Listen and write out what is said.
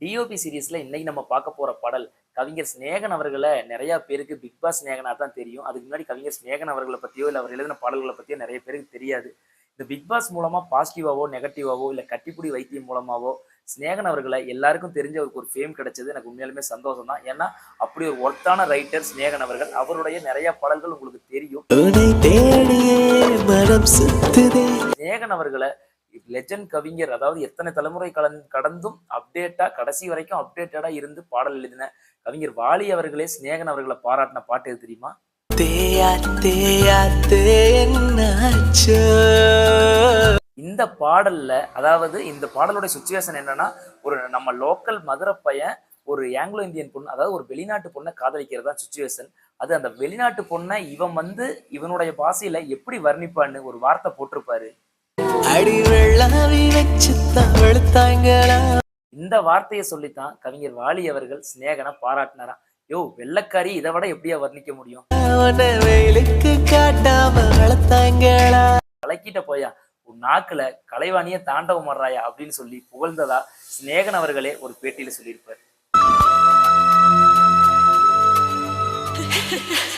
DOP சீரிஸ்ல இன்னைக்கு நம்ம பார்க்க போற பாடல் கவிஞர் சிநேகன் அவர்களை நிறைய பேருக்கு பிக் பாஸ் சிநேகனா தான் தெரியும். அதுக்கு முன்னாடி கவிஞர் சிநேகன் அவர்களை பத்தியோ இல்ல அவர் எழுதின பாடல்களை பத்தியோ நிறைய பேருக்கு தெரியாது. இந்த பிக் பாஸ் மூலமா பாசிட்டிவாவோ நெகட்டிவாவோ இல்ல கட்டிப்புடி வைத்தியம் மூலமாவோ சிநேகன் அவர்களை எல்லாருக்கும் தெரிஞ்ச அவருக்கு ஒரு ஃபேம் கிடைச்சது. எனக்கு உண்மையாலுமே சந்தோஷம் தான். ஏன்னா அப்படி ஒரு ஒர்த்தான ரைட்டர் சிநேகன் அவர்கள் அவருடைய நிறைய பாடல்கள் உங்களுக்கு தெரியும். சிநேகன் அவர்களை லெஜண்ட் கவிஞர் அதாவது எத்தனை தலைமுறை கலந் கடந்தும் அப்டேட்டா கடைசி வரைக்கும் அப்டேட்டடா இருந்து பாடல் எழுதின கவிஞர் வாலி அவர்களே சிநேகன் அவர்களை பாராட்டின பாட்டு எது தெரியுமா? இந்த பாடல்ல அதாவது இந்த பாடலோட சுச்சுவேஷன் என்னன்னா ஒரு நம்ம லோக்கல் மதுரை பையன் ஒரு ஆங்கிலோ இந்தியன் பொண்ணு அதாவது ஒரு வெளிநாட்டு பொண்ணை காதலிக்கிறது தான் சுச்சுவேஷன். அது அந்த வெளிநாட்டு பொண்ணை இவன் வந்து இவனுடைய பாஷையில எப்படி வர்ணிப்பான்னு ஒரு வார்த்தை போட்டிருப்பாரு. அடி வெள்ளாவி வச்சு தவழ்த்தாங்களா இந்த வார்த்தையை சொல்லித்தான் கவிஞர் வாலி அவர்கள் சிநேகனை பாராட்டினாராம். யோ வெள்ளக்காரி இதை விட எப்படியா வர்ணிக்க முடியும்? வெயிலுக்கு காட்டாம வளர்த்தாங்களா கலக்கிட்ட போயா உன் நாக்குல கலைவாணிய தாண்டவம் வர்றாயா அப்படின்னு சொல்லி புகழ்ந்ததா சிநேகன் அவர்களே ஒரு பேட்டியில சொல்லியிருப்பார்.